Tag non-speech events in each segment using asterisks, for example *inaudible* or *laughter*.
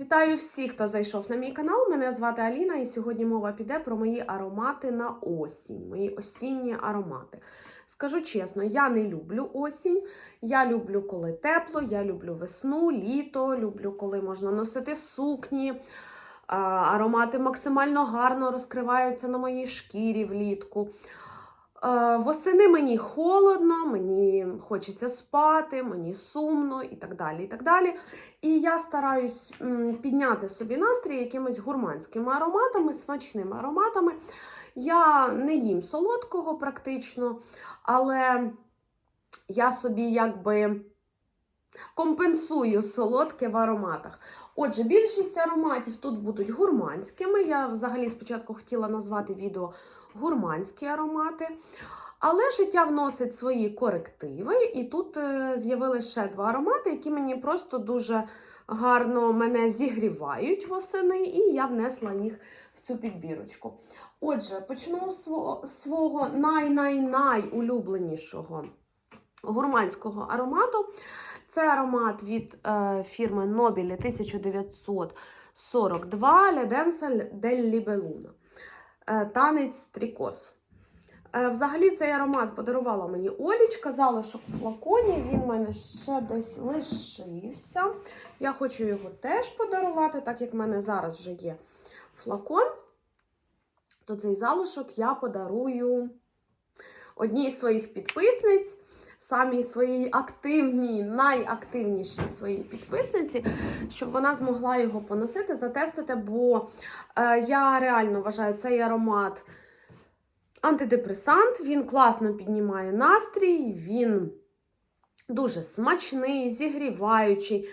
Вітаю всіх, хто зайшов на мій канал. Мене звати Аліна, і сьогодні мова піде про мої аромати на осінь, мої осінні аромати. Скажу чесно, я не люблю осінь. Я люблю, коли тепло, я люблю весну, літо, люблю, коли можна носити сукні. Аромати максимально гарно розкриваються на моїй шкірі влітку. Е, Восени мені холодно, мені хочеться спати, мені сумно і так далі. І так далі. І я стараюсь підняти собі настрій якимись гурманськими ароматами, смачними ароматами. Я не їм солодкого практично, але я собі якби компенсую солодке в ароматах. Отже, більшість ароматів тут будуть гурманськими. Я взагалі спочатку хотіла назвати відео гурманські аромати. Але життя вносить свої корективи, і тут е, з'явилися ще два аромати, які мені просто дуже гарно мене зігрівають восени, і я внесла їх в цю підбірочку. Отже, почну з свого, най-най-най улюбленішого гурманського аромату. Це аромат від е, фірми Nobile 1942 La Danza del Libelluna. Танець стрікоз. Е, Взагалі цей аромат подарувала мені Олічка, залишок в флаконі, він в мене ще десь лишився. Я хочу його теж подарувати, так як в мене зараз вже є флакон, то цей залишок я подарую одній з своїх підписниць, самій своїй активній, найактивнішій своїй підписниці, щоб вона змогла його поносити, затестити, бо е, я реально вважаю цей аромат антидепресант, він класно піднімає настрій, він дуже смачний, зігріваючий.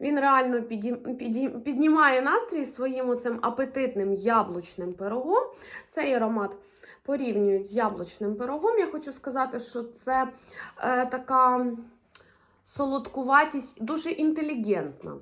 Він реально піднімає настрій своїм оцим апетитним яблучним пирогом. Цей аромат порівнюють з яблучним пирогом. Я хочу сказати, що це е, така солодкуватість дуже інтелігентна.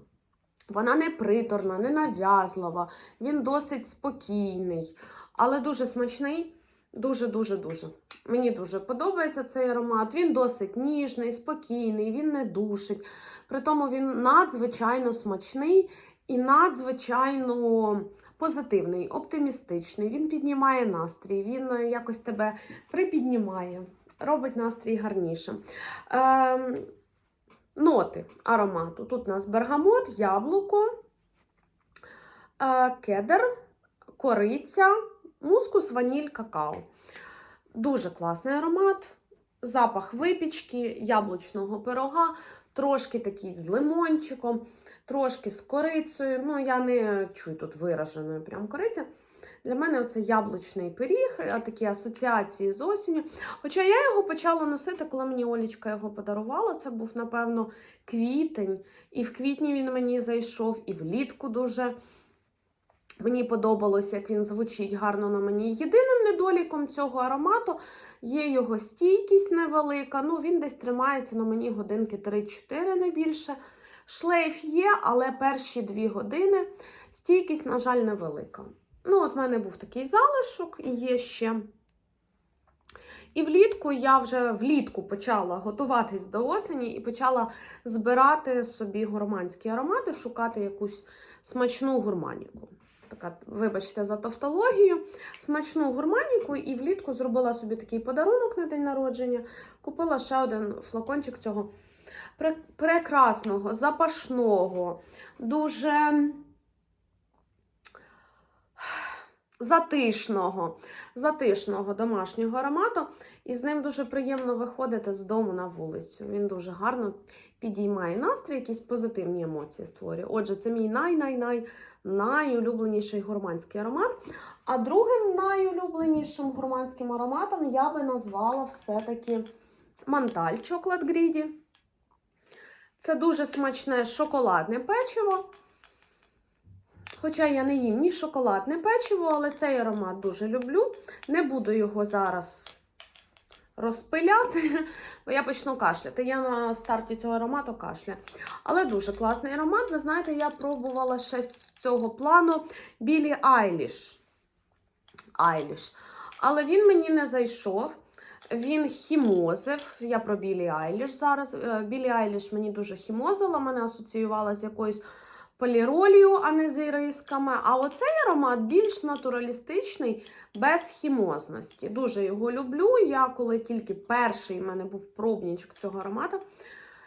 Вона не приторна, не нав'язлива, він досить спокійний, але дуже смачний. Дуже-дуже дуже. Мені дуже подобається цей аромат. Він досить ніжний, спокійний, він не душить. При тому він надзвичайно смачний і надзвичайно позитивний, оптимістичний. Він піднімає настрій, він е, якось тебе припіднімає, робить настрій гарнішим. Ем, ноти аромату. Тут у нас бергамот, яблуко, е, кедр, кориця мускус, ваніль, какао. Дуже класний аромат. Запах випічки, яблучного пирога, трошки такий з лимончиком, трошки з корицею. Ну, я не чую тут вираженої прям кориці. Для мене це яблучний пиріг, такі асоціації з осінню. Хоча я його почала носити, коли мені Олічка його подарувала. Це був, напевно, квітень. І в квітні він мені зайшов, і влітку дуже. Мені подобалось, як він звучить гарно на мені. Єдиним недоліком цього аромату є його стійкість невелика. Ну, він десь тримається на мені годинки 3-4 не більше. Шлейф є, але перші 2 години стійкість, на жаль, невелика. Ну, от в мене був такий залишок і є ще. І влітку я вже влітку почала готуватись до осені і почала збирати собі гурманські аромати, шукати якусь смачну гурманіку така, вибачте, за тавтологію, смачну гурманіку, і влітку зробила собі такий подарунок на день народження. Купила ще один флакончик цього прекрасного, запашного, дуже затишного, затишного домашнього аромату. І з ним дуже приємно виходити з дому на вулицю. Він дуже гарно підіймає настрій, якісь позитивні емоції створює. Отже, це мій най-най-най найулюбленіший гурманський аромат. А другим найулюбленішим гурманським ароматом я би назвала все-таки Манталь Chocolate Greedy. Це дуже смачне шоколадне печиво. Хоча я не їм ні шоколадне печиво, але цей аромат дуже люблю. Не буду його зараз розпиляти, бо я почну кашляти. Я на старті цього аромату кашляю. Але дуже класний аромат. Ви знаєте, я пробувала з цього плану Білі Айліш. Айліш. Але він мені не зайшов. Він хімозив. Я про Білі Айліш зараз. Е, Білі Айліш мені дуже хімозила, мене асоціювала з якоюсь поліролію, а не з ірисками. А оцей аромат більш натуралістичний, без хімозності. Дуже його люблю. Я коли тільки перший в мене був пробнічок цього аромату,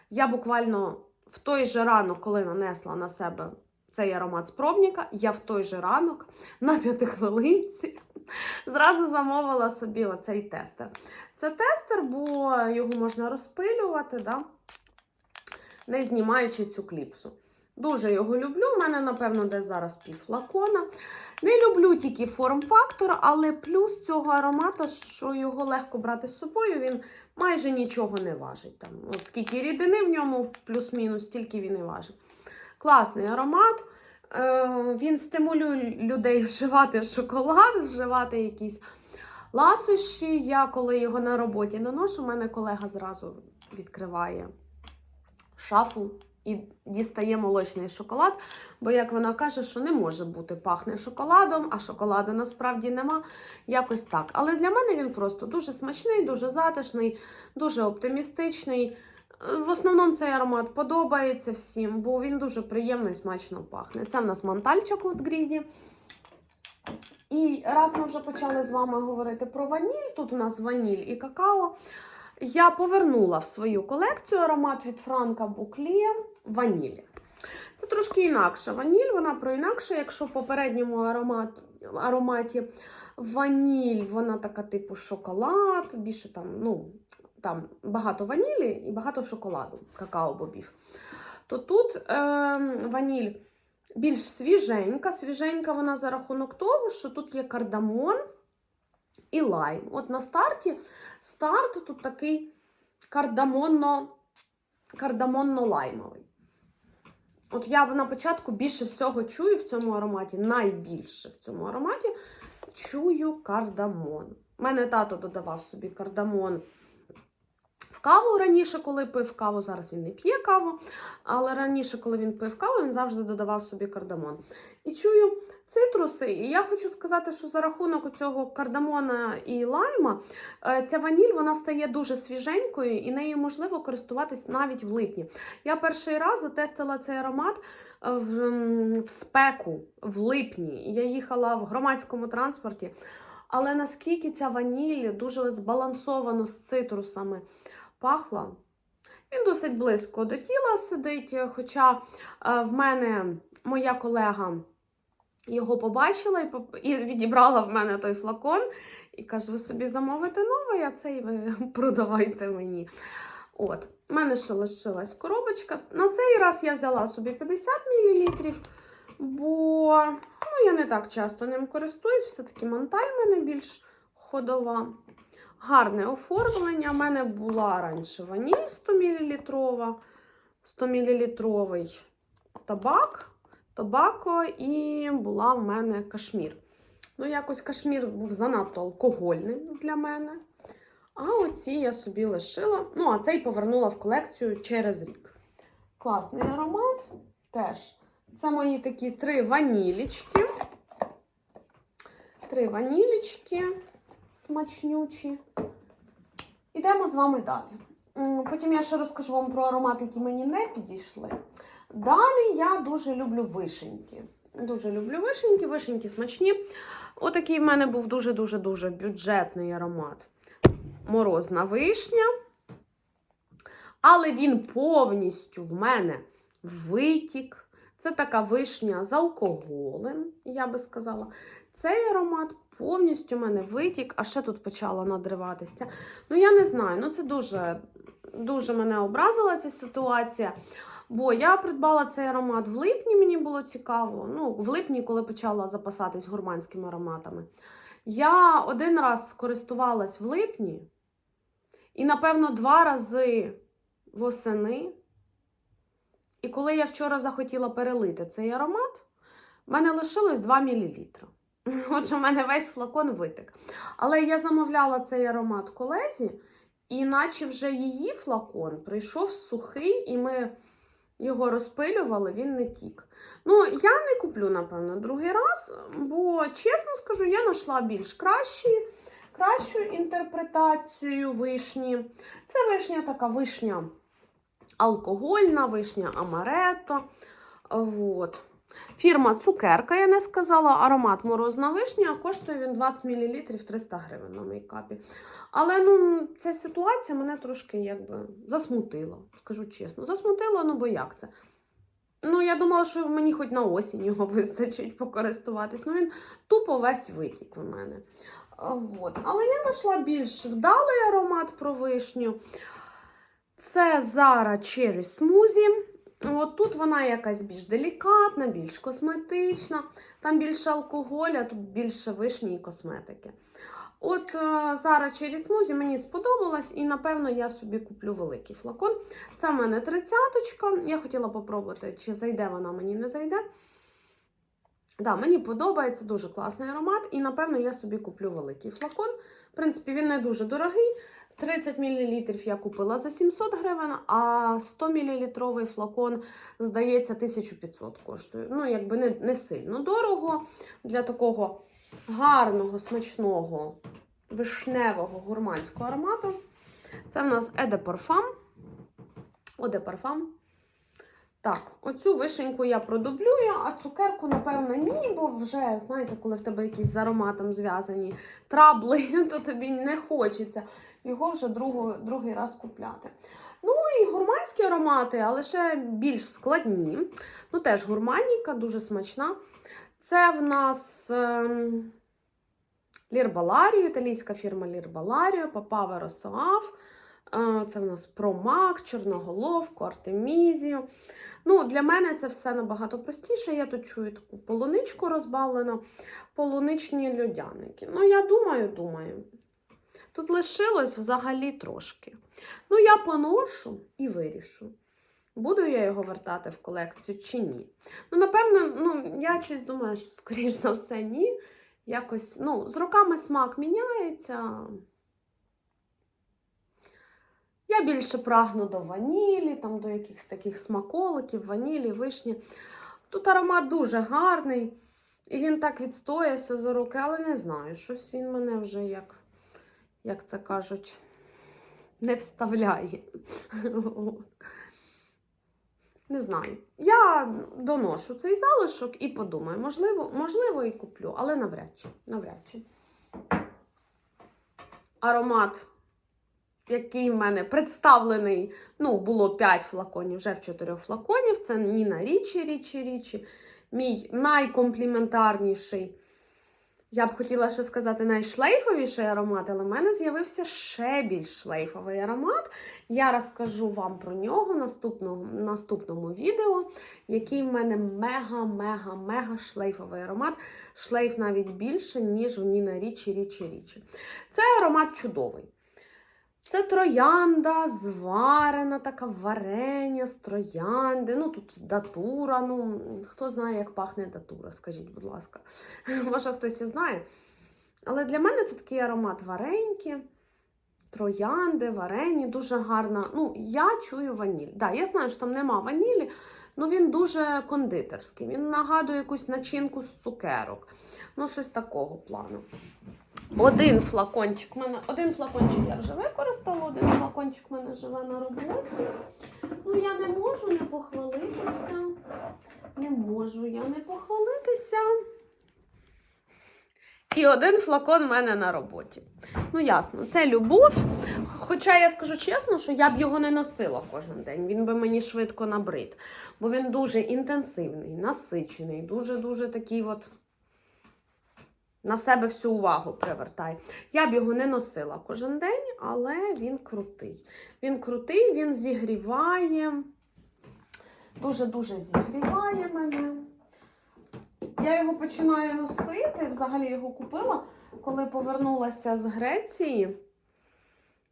я буквально в той же ранок, коли нанесла на себе цей аромат з я в той же ранок на п'ятихвилинці зразу замовила собі оцей тестер. Це тестер, бо його можна розпилювати, да? не знімаючи цю кліпсу. Дуже його люблю. У мене, напевно, десь зараз пів флакона. Не люблю тільки форм-фактор, але плюс цього аромату, що його легко брати з собою, він майже нічого не важить. Там, от скільки рідини в ньому, плюс-мінус, стільки він і важить. Класний аромат. Е, він стимулює людей *laughs* вживати шоколад, вживати якісь ласощі. Я коли його на роботі наношу, у мене колега зразу відкриває шафу і дістає молочний шоколад. Бо, як вона каже, що не може бути пахне шоколадом, а шоколаду насправді нема. Якось так. Але для мене він просто дуже смачний, дуже затишний, дуже оптимістичний. В основному цей аромат подобається всім, бо він дуже приємно і смачно пахне. Це в нас Chocolate Greedy. І раз ми вже почали з вами говорити про ваніль, тут у нас ваніль і какао. Я повернула в свою колекцію аромат від Франка Буклє ванілі. Це трошки інакша ваніль, вона про інакше, якщо в попередньому аромат, ароматі ваніль, вона така типу шоколад, більше там, ну, там багато ванілі і багато шоколаду, какао-бобів. То тут е, ваніль більш свіженька. Свіженька вона за рахунок того, що тут є кардамон і лайм. От на старті старт тут такий кардамонно, кардамонно-лаймовий. От я на початку більше всього чую в цьому ароматі, найбільше в цьому ароматі чую кардамон. У мене тато додавав собі кардамон каву раніше, коли пив каву, зараз він не п'є каву, але раніше, коли він пив каву, він завжди додавав собі кардамон. І чую цитруси. І я хочу сказати, що за рахунок цього кардамона і лайма е, ця ваніль вона стає дуже свіженькою і нею можливо користуватись навіть в липні. Я перший раз затестила цей аромат е, в, в спеку в липні. Я їхала в громадському транспорті. Але наскільки ця ваніль дуже збалансовано з цитрусами пахла. Він досить близько до тіла сидить, хоча е, в мене моя колега його побачила і, відібрала в мене той флакон і каже: ви собі замовите новий, а цей ви *laughs* продавайте мені. От, в мене ще лишилась коробочка. На цей раз я взяла собі 50 мл, бо ну, я не так часто ним користуюсь, все-таки монталь в мене більш ходова. Гарне оформлення. У мене була раніше ваніль 100 мл, 100 мл табак, табако і була в мене кашмір. Ну, якось кашмір був занадто алкогольним для мене. А оці я собі лишила. Ну, а цей повернула в колекцію через рік. Класний аромат теж. Це мої такі три ванілічки. Три ванілічки смачнючі. Ідемо з вами далі. Потім я ще розкажу вам про аромати, які мені не підійшли. Далі я дуже люблю вишеньки. Дуже люблю вишеньки, вишеньки смачні. Отакий в мене був дуже-дуже-дуже бюджетний аромат. Морозна вишня. Але він повністю в мене витік. Це така вишня з алкоголем, я би сказала. Цей аромат повністю в мене витік, а ще тут почала надриватися. Ну, я не знаю, ну це дуже, дуже мене образила ця ситуація. Бо я придбала цей аромат в липні, мені було цікаво. Ну, в липні, коли почала запасатись гурманськими ароматами. Я один раз користувалась в липні, і, напевно, два рази восени. І коли я вчора захотіла перелити цей аромат, в мене лишилось 2 мл. *laughs* Отже, в мене весь флакон витек. Але я замовляла цей аромат колезі, і наче вже її флакон прийшов сухий, і ми його розпилювали, він не тік. Ну, я не куплю, напевно, другий раз, бо, чесно скажу, я знайшла більш кращі, кращу інтерпретацію вишні. Це вишня така вишня алкогольна, вишня амарето. Вот. Фірма Цукерка, я не сказала, аромат морозна вишня, коштує він 20 мл 300 гривень на мейкапі. Але ну, ця ситуація мене трошки якби засмутила, скажу чесно. Засмутила, ну бо як це? Ну, я думала, що мені хоч на осінь його *laughs* вистачить покористуватись. Ну, він тупо весь витік у мене. А, Вот. Але я знайшла більш вдалий аромат про вишню. Це Zara Cherry Smoothie. От тут вона якась більш делікатна, більш косметична. Там більше алкоголя, тут більше вишні і косметики. От Zara Cherry Smoothie мені сподобалась, і напевно я собі куплю великий флакон. Це в мене тридцяточка. Я хотіла попробувати, чи зайде вона мені не зайде. Да, мені подобається дуже класний аромат, і напевно я собі куплю великий флакон. В принципі, він не дуже дорогий. 30 мл я купила за 700 гривень, а 100 мл флакон, здається, 1500 коштує. Ну, якби не, не сильно дорого для такого гарного, смачного, вишневого гурманського аромату. Це в нас Parfum. Eau de Parfum. Так, оцю вишеньку я продублюю, а цукерку, напевно, ні, бо вже, знаєте, коли в тебе якісь з ароматом зв'язані трабли, *laughs* то тобі не хочеться його вже другу, другий раз купляти. Ну і гурманські аромати, але ще більш складні. Ну, теж гурманіка, дуже смачна. Це в нас ем, Лірбаларіо, італійська фірма Лірбаларіо, Папава Росоав. Е, Це в нас Промак, Чорноголовку, Артемізію. Ну, Для мене це все набагато простіше. Я тут чую таку полуничку розбавлену, полуничні льодяники. Ну, я думаю, думаю. Тут лишилось взагалі трошки. Ну, я поношу і вирішу. Буду я його вертати в колекцію чи ні. Ну, напевно, ну, я щось думаю, що, скоріш за все, ні. Якось, ну, з роками смак міняється. Я більше прагну до ванілі, там до якихось таких смаколиків, ванілі, вишні. Тут аромат дуже гарний. І він так відстоявся за роки, але не знаю, щось він мене вже як, як це кажуть, не вставляє. Не знаю. Я доношу цей залишок і подумаю, можливо, можливо, і куплю, але навряд чи. навряд чи. Аромат, який в мене представлений, ну, було 5 флаконів, вже в 4 флаконів. Це Ніна Річі, Річі, Річі. Мій найкомпліментарніший. Я б хотіла ще сказати найшлейфовіший аромат, але в мене з'явився ще більш шлейфовий аромат. Я розкажу вам про нього в наступному, наступному відео, який в мене мега-мега-мега шлейфовий аромат. Шлейф навіть більше, ніж в Ніна Річі, Річі, Річі. Це аромат чудовий. Це троянда, зварена така варення з троянди. Ну, тут датура. Ну, хто знає, як пахне датура, скажіть, будь ласка. *laughs* Може, хтось і знає. Але для мене це такий аромат вареньки, троянди, варені, дуже гарна. Ну, я чую ваніль. Да, я знаю, що там нема ванілі, але він дуже кондитерський. Він нагадує якусь начинку з цукерок. Ну, щось такого плану. Один флакончик в мене, один флакончик я вже використала, один флакончик в мене живе на роботі. Ну, я не можу не похвалитися. Не можу я не похвалитися. І один флакон в мене на роботі. Ну, ясно, це любов. Хоча я скажу чесно, що я б його не носила кожен день. Він би мені швидко набрид. Бо він дуже інтенсивний, насичений, дуже-дуже такий от на себе всю увагу привертає. Я б його не носила кожен день, але він крутий. Він крутий, він зігріває, дуже-дуже зігріває мене. Я його починаю носити, взагалі його купила, коли повернулася з Греції.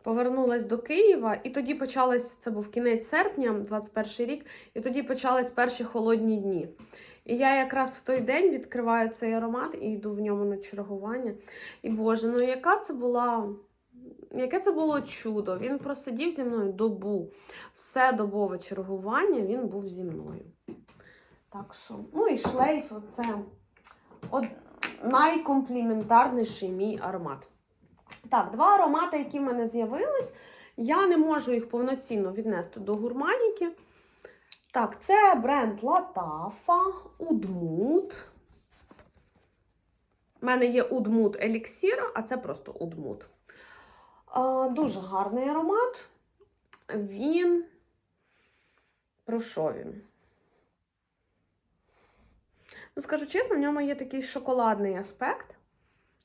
Повернулася до Києва, і тоді почалось, це був кінець серпня, 21 рік, і тоді почались перші холодні дні. І я якраз в той день відкриваю цей аромат і йду в ньому на чергування. І Боже, ну яка це була. Яке це було чудо? Він просидів зі мною добу. Все добове чергування він був зі мною. Так що, ну і шлейф це од... найкомпліментарніший мій аромат. Так, два аромати, які в мене з'явились. Я не можу їх повноцінно віднести до гурманіки. Так, це бренд Латафа, Удмут. У мене є Удмут Еліксір, а це просто Удмут. Дуже гарний аромат. Він. Про що він? Ну, скажу чесно, в ньому є такий шоколадний аспект.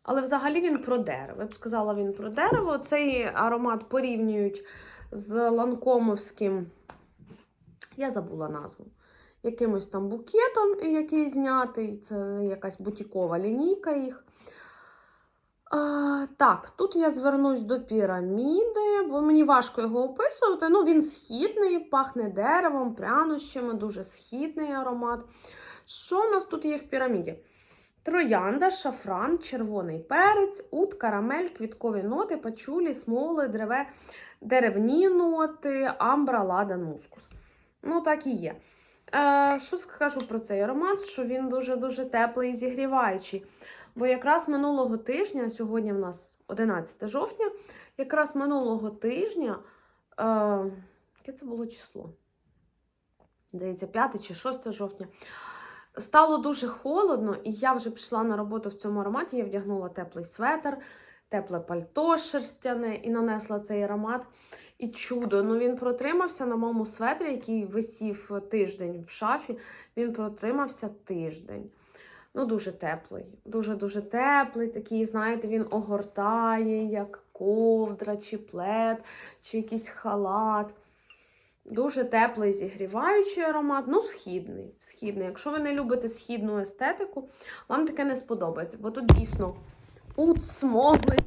Але взагалі він про дерево. Я б сказала, він про дерево. Цей аромат порівнюють з ланкомовським. Я забула назву. Якимось там букетом, який знятий. Це якась бутікова лінійка їх. А, так, тут я звернусь до піраміди, бо мені важко його описувати. Ну, він східний, пахне деревом, прянощами, дуже східний аромат. Що у нас тут є в піраміді? Троянда, шафран, червоний перець, ут, карамель, квіткові ноти, пачулі, смоли, древе, деревні ноти, амбра, ладан, мускус. Ну, так і є. Е, що скажу про цей аромат? Що він дуже-дуже теплий і зігріваючий. Бо якраз минулого тижня, сьогодні в нас 11 жовтня, якраз минулого тижня, е, яке це було число? Здається, 5 чи 6 жовтня. Стало дуже холодно, і я вже пішла на роботу в цьому ароматі. Я вдягнула теплий светр, тепле пальто шерстяне і нанесла цей аромат. І чудо, ну він протримався на моєму светрі, який висів тиждень в шафі. Він протримався тиждень. Ну, дуже теплий. Дуже-дуже теплий. Такий, знаєте, він огортає, як ковдра, чи плед, чи якийсь халат. Дуже теплий, зігріваючий аромат, ну, східний. східний. Якщо ви не любите східну естетику, вам таке не сподобається, бо тут дійсно ут, смоли.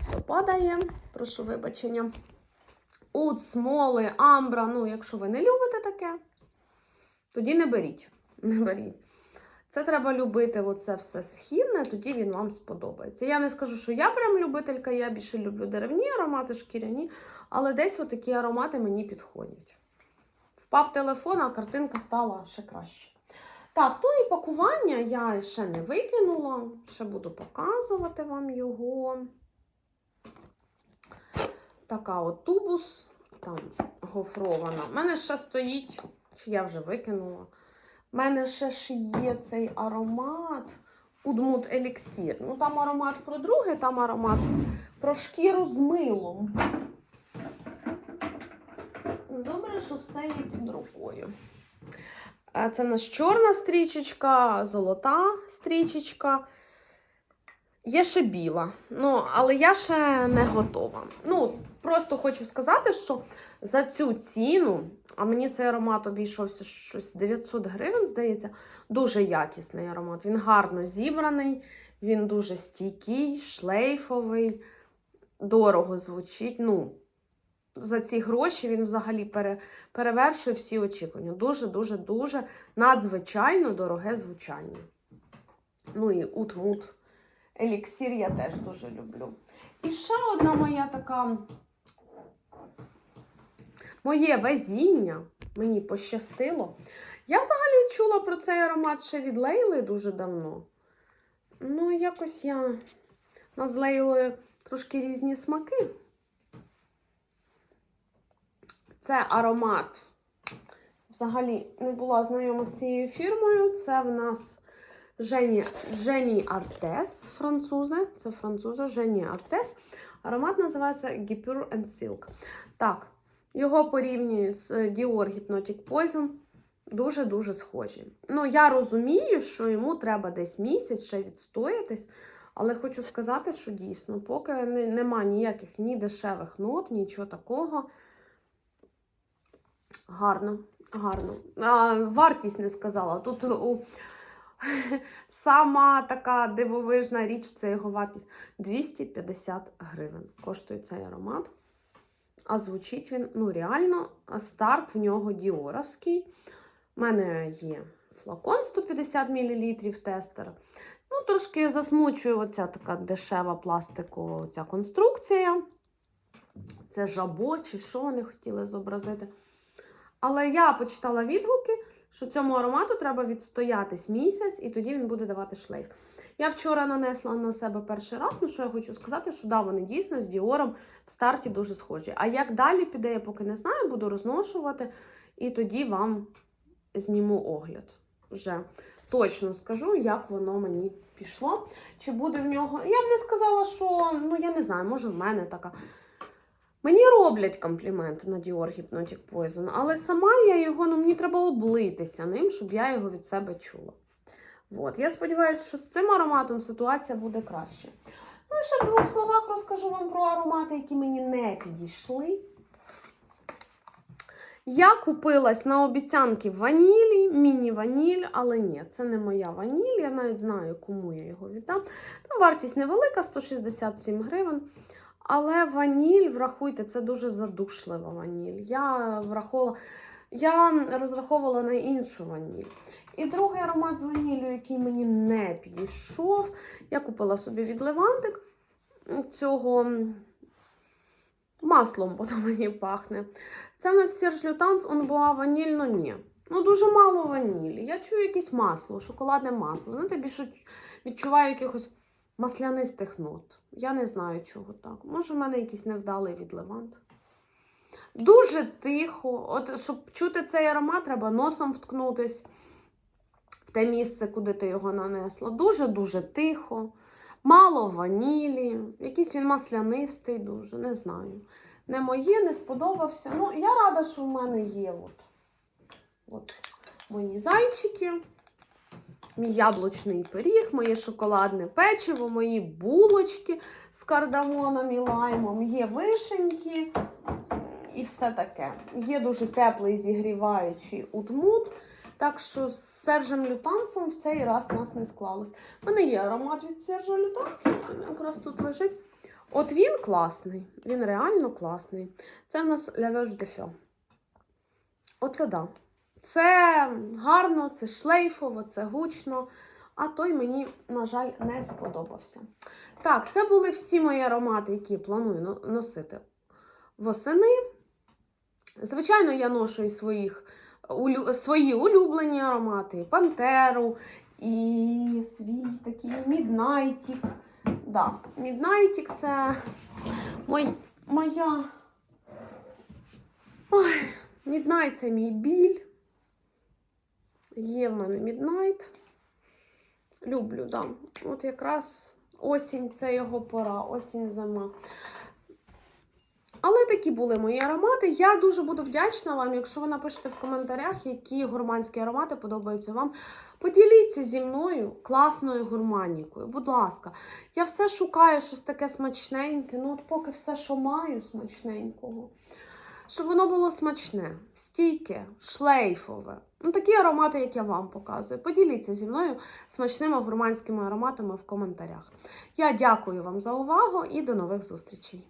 Все падає, прошу вибачення. Ут, смоли, амбра. Ну, якщо ви не любите таке, тоді не беріть. *laughs* Не беріть. Це треба любити оце все східне, тоді він вам сподобається. Я не скажу, що я прям любителька, я більше люблю деревні аромати, шкіряні, але десь такі аромати мені підходять. Впав телефон, а картинка стала ще краще. Так, ну і пакування я ще не викинула, ще буду показувати вам його. Така от тубус, там гофрована. У мене ще стоїть, чи я вже викинула. У мене ще ж є цей аромат Удмут Еліксір. Ну, там аромат про друге, там аромат про шкіру з милом. Добре, що все є під рукою. Це нас чорна стрічечка, золота стрічечка. Є ще біла. Ну, але я ще не готова. Ну, просто хочу сказати, що за цю ціну, а мені цей аромат обійшовся щось 900 гривень, здається, дуже якісний аромат. Він гарно зібраний, він дуже стійкий, шлейфовий, дорого звучить. Ну, за ці гроші він взагалі пере, перевершує всі очікування. Дуже-дуже дуже надзвичайно дороге звучання. Ну і ут-мут. Еліксір я теж дуже люблю. І ще одна моя така. Моє везіння, мені пощастило. Я взагалі чула про цей аромат ще від Лейли дуже давно. Ну, якось я нас з Лейлою трошки різні смаки. Це аромат. Взагалі не була знайома з цією фірмою. Це в нас Жені, Жені Артес, французи. Це французи Жені Артес. Аромат називається Guipure and Silk. Так, його порівнюють з Dior Hypnotic Poison. Дуже-дуже схожі. Ну, я розумію, що йому треба десь місяць ще відстоятись. Але хочу сказати, що дійсно, поки не, нема ніяких ні дешевих нот, нічого такого. Гарно, гарно. А, Вартість не сказала. Тут у... *laughs* сама така дивовижна річ це його вартість 250 гривень. Коштує цей аромат. А звучить він, ну, реально, старт в нього діоровський. У мене є флакон 150 мл тестер. Ну, трошки засмучує оця така дешева пластикова ця конструкція. Це жабо, чи що вони хотіли зобразити. Але я почитала відгуки, що цьому аромату треба відстоятись місяць, і тоді він буде давати шлейф. Я вчора нанесла на себе перший раз, ну що я хочу сказати, що да, вони дійсно з Діором в старті дуже схожі. А як далі піде, я поки не знаю, буду розношувати, і тоді вам зніму огляд. Вже точно скажу, як воно мені пішло. Чи буде в нього. Я б не сказала, що ну я не знаю, може в мене така. Мені роблять компліменти на Dior Hypnotic Poison, але сама я його, ну мені треба облитися ним, щоб я його від себе чула. От. Я сподіваюся, що з цим ароматом ситуація буде краще. Ну ще в двох словах розкажу вам про аромати, які мені не підійшли. Я купилась на обіцянки ванілі, міні-ваніль, але ні, це не моя ваніль. Я навіть знаю, кому я його віддам. Ну, вартість невелика, 167 гривень. Але ваніль, врахуйте, це дуже задушлива ваніль. Я враховувала, я розраховувала на іншу ваніль. І другий аромат з ваніллю, який мені не підійшов, я купила собі від Левантик цього маслом, воно мені пахне. Це в нас Серж Лютанс Онбуа ваніль, ну ні. Ну, дуже мало ванілі. Я чую якесь масло, шоколадне масло. Знаєте, більше відчуваю якихось маслянистих нот. Я не знаю, чого так. Може, в мене якийсь невдалий від Левант. Дуже тихо. От, щоб чути цей аромат, треба носом вткнутись те місце, куди ти його нанесла. Дуже-дуже тихо. Мало ванілі, якийсь він маслянистий, дуже, не знаю. Не моє, не сподобався. Ну, я рада, що в мене є от, от мої зайчики, мій яблучний пиріг, моє шоколадне печиво, мої булочки з кардамоном і лаймом, є вишеньки і все таке. Є дуже теплий зігріваючий утмут. Так що з Сержем Лютанцем в цей раз нас не склалось. У мене є аромат від Сержа Лютанца, він якраз тут лежить. От він класний, він реально класний. Це в нас de Feu. Оце да. Це гарно, це шлейфово, це гучно. А той мені, на жаль, не сподобався. Так, це були всі мої аромати, які планую носити восени. Звичайно, я ношу і своїх, улю- свої улюблені аромати, пантеру, і свій такий міднайтік. Да, міднайтік це мой, моя. Ой, міднайт це мій біль. Є в мене міднайт. Люблю, да. От якраз осінь це його пора, осінь зима. Але такі були мої аромати. Я дуже буду вдячна вам, якщо ви напишете в коментарях, які гурманські аромати подобаються вам. Поділіться зі мною класною гурманікою. Будь ласка, я все шукаю щось таке смачненьке. Ну, от поки все, що маю смачненького. Щоб воно було смачне, стійке, шлейфове. Ну, такі аромати, як я вам показую. Поділіться зі мною смачними гурманськими ароматами в коментарях. Я дякую вам за увагу і до нових зустрічей!